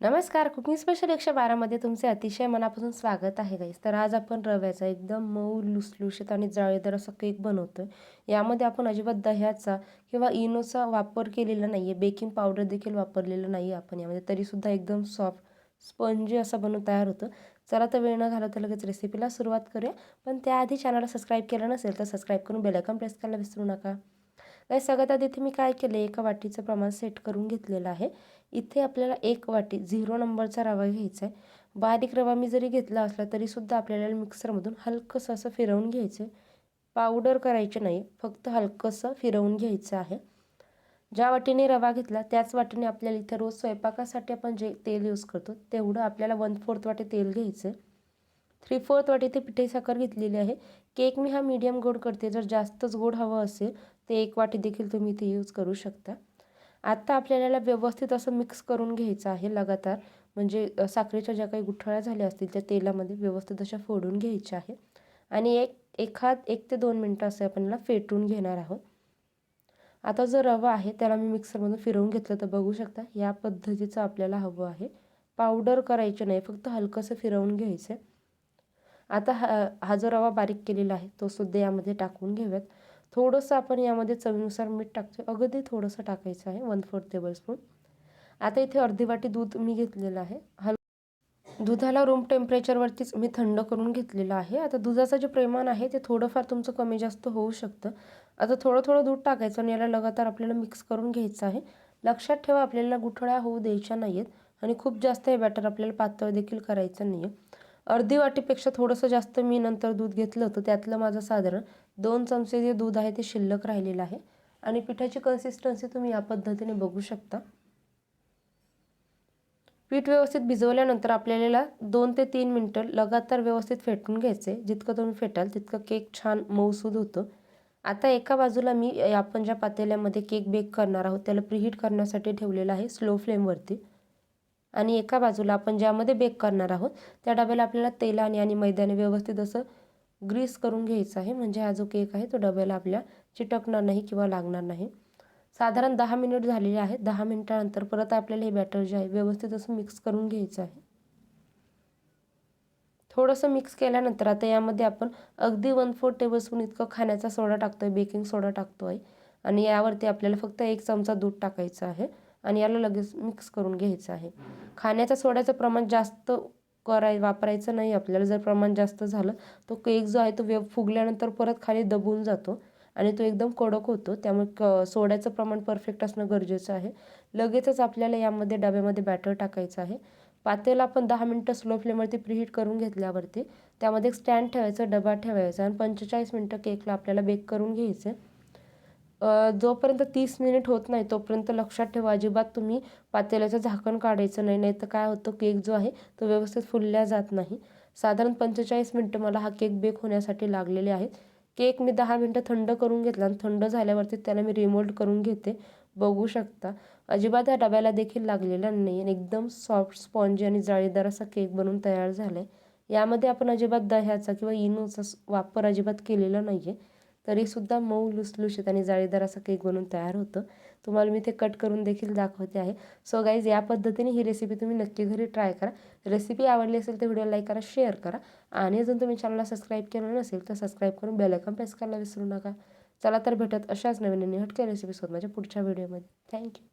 नमस्कार cooking special एकशे बारामध्ये तुमचे अतिशय मनापासून स्वागत आहे गाईस तर आज आपण रव्याचा एकदम मऊ लुसलुशीत आणि जाळीदार असा केक बनवतो आहे यामध्ये आपण अजिबात दह्याचा किंवा इनोचा वापर केलेला नाही आहे बेकिंग पावडर देखील वापरलेलं नाही आहे आपण यामध्ये. तरीसुद्धा एकदम सॉफ्ट स्पंजी असा बनवून तयार होतं. चला तर वेळ न घालवता तर लगेच रेसिपीला सुरुवात करूया. पण त्याआधी चॅनलला सबस्क्राईब केलं नसेल तर सबस्क्राईब करून बेलायकॉन प्रेस करायला विसरू नका. काही सगळ्यात आधी इथे मी काय केलं एका वाटीचं प्रमाण सेट करून घेतलेलं आहे. इथे आपल्याला एक वाटी झिरो नंबरचा रवा घ्यायचा आहे. बारीक रवा मी जरी घेतला असला तरीसुद्धा आपल्याला मिक्सरमधून हलकंसं असं फिरवून घ्यायचं आहे. पावडर करायचे नाही फक्त हलकंसं फिरवून घ्यायचं आहे. ज्या वाटीने रवा घेतला त्याच वाटीने आपल्याला इथे रोज स्वयंपाकासाठी आपण जे तेल यूज करतो तेवढं आपल्याला वन फोर्थ वाटी तेल घ्यायचं आहे. थ्री फोर्थ वाटी ते पिठे साखर घेतलेली आहे. केक मी हा मीडियम गोड करते. जर जास्तच गोड हवं असेल ते एक वाटी देखील तुम्ही इथे यूज करू शकता. आत्ता आपल्याला व्यवस्थित असं मिक्स करून घ्यायचं आहे लगातार. म्हणजे साखरेच्या ज्या काही गुठळ्या झाल्या असतील त्या तेलामध्ये व्यवस्थित अशा फोडून घ्यायच्या आहे. आणि एक एखाद एक ते दोन मिनटं असं आपण याला फेटून घेणार आहोत. आता जो रवा आहे त्याला मी मिक्सरमधून फिरवून घेतलं तर बघू शकता या पद्धतीचं आपल्याला हवं आहे. पावडर करायचं नाही फक्त हलकंसं फिरवून घ्यायचं आहे आता हा हा जो रवा बारीक केलेला आहे तो सुद्धा यामध्ये टाकून घेऊयात. थोडंसं आपण यामध्ये चवीनुसार मीठ टाकतो अगदी थोडंसं टाकायचं आहे वन फोर्थ टेबलस्पून आता इथे अर्धी वाटी दूध मी घेतलेलं आहे. हल दुधाला रूम टेम्परेचरवरतीच मी थंड करून घेतलेलं आहे. आता दुधाचं जे प्रमाण आहे ते थोडंफार तुमचं कमी जास्त होऊ शकतं. आता थोडं थोडं दूध टाकायचं आणि याला लगातार आपल्याला मिक्स करून घ्यायचं आहे. लक्षात ठेवा आपल्याला गुठळ्या होऊ द्यायच्या नाही आहेत आणि खूप जास्त हे बॅटर आपल्याला पातळ देखील करायचं नाही आहे अर्धी वाटीपेक्षा थोडंसं जास्त मी नंतर दूध घेतलं होतं. त्यातलं माझं साधारण दोन चमचे जे दूध आहे ते शिल्लक राहिलेलं आहे. आणि पिठाची कन्सिस्टन्सी तुम्ही या पद्धतीने बघू शकता. पीठ व्यवस्थित भिजवल्यानंतर आपल्याला दोन ते तीन मिनटं लगातार व्यवस्थित फेटून घ्यायचे. जितकं तुम्ही फेटाल तितकं केक छान मऊसूद होतं. आता एका बाजूला मी आपण ज्या पातेल्यामध्ये केक बेक करणार आहोत त्याला प्रीहीट करण्यासाठी ठेवलेलं आहे स्लो फ्लेमवरती. आणि एका बाजूला आपण ज्यामध्ये बेक करणार आहोत त्या डब्याला आपल्याला तेलाने आणि मैद्याने व्यवस्थित असं ग्रीस करून घ्यायचं आहे. म्हणजे हा जो केक आहे तो डब्याला आपल्या चिटकणार नाही किंवा लागणार नाही. साधारण दहा मिनिट झालेले आहेत. दहा मिनिटानंतर परत आपल्याला हे बॅटर जे आहे व्यवस्थित असं मिक्स करून घ्यायचं आहे. थोडंसं मिक्स केल्यानंतर आता यामध्ये आपण अगदी वन फोर टेबलस्पून इतकं खाण्याचा सोडा टाकतो आहे बेकिंग सोडा टाकतो आहे आणि यावरती आपल्याला फक्त एक चमचा दूध टाकायचं आहे. आणि याला लगेच मिक्स करून घ्यायचं आहे. खाण्याच्या सोड्याचं प्रमाण जास्त कराय वापरायचं नाही आपल्याला. जर प्रमाण जास्त झालं तो केक जो आहे तो व्यव फुगल्यानंतर परत खाली दबून जातो आणि तो एकदम कडक होतो. त्यामुळे क सोड्याचं प्रमाण परफेक्ट असणं गरजेचं आहे. लगेचच आपल्याला यामध्ये डब्यामध्ये बॅटर टाकायचं आहे. पातेला आपण दहा मिनटं स्लो फ्लेमवरती प्रीहीट करून घेतल्यावरती त्यामध्ये एक स्टँड ठेवायचं डबा ठेवायचा आणि पंचेचाळीस मिनटं केकला आपल्याला बेक करून घ्यायचं. जोपर्यंत तीस मिनिट होत नाही तोपर्यंत लक्षात ठेवा अजिबात तुम्ही पातेल्याचं झाकण काढायचं नाही नाही तर काय होतं केक जो आहे तो व्यवस्थित फुलल्या जात नाही. साधारण पंचेचाळीस मिनटं मला हा केक बेक होण्यासाठी लागलेले आहेत. केक मी दहा मिनटं थंड करून घेतला आणि थंड झाल्यावरती त्याला मी रिमोल्ड करून घेते. बघू शकता. अजिबात या डब्याला देखील लागलेला नाही आणि एकदम सॉफ्ट स्पॉन्जी आणि जाळीदार असा केक बनवून तयार झाला आहे यामध्ये आपण अजिबात दह्याचा किंवा इनोचा वापर अजिबात केलेला नाही आहे तरीसुद्धा मऊ लुसलुशीत आणि जाळीदार असा केक बनून तयार होतं. तुम्हाला मी ते कट करून देखील दाखवते आहे. सो गाईज या पद्धतीने ही रेसिपी तुम्ही नक्की घरी ट्राय करा. रेसिपी आवडली असेल तर व्हिडिओ लाईक करा शेअर करा. आणि अजून तुम्ही चॅनलला सबस्क्राईब केलं नसेल तर सबस्क्राईब करून बेलायकॉन प्रेस करायला विसरू नका. चला तर भेटत अशाच नवीन आणि हटक्या रेसिपीसोबत माझ्या पुढच्या व्हिडिओमध्ये थँक्यू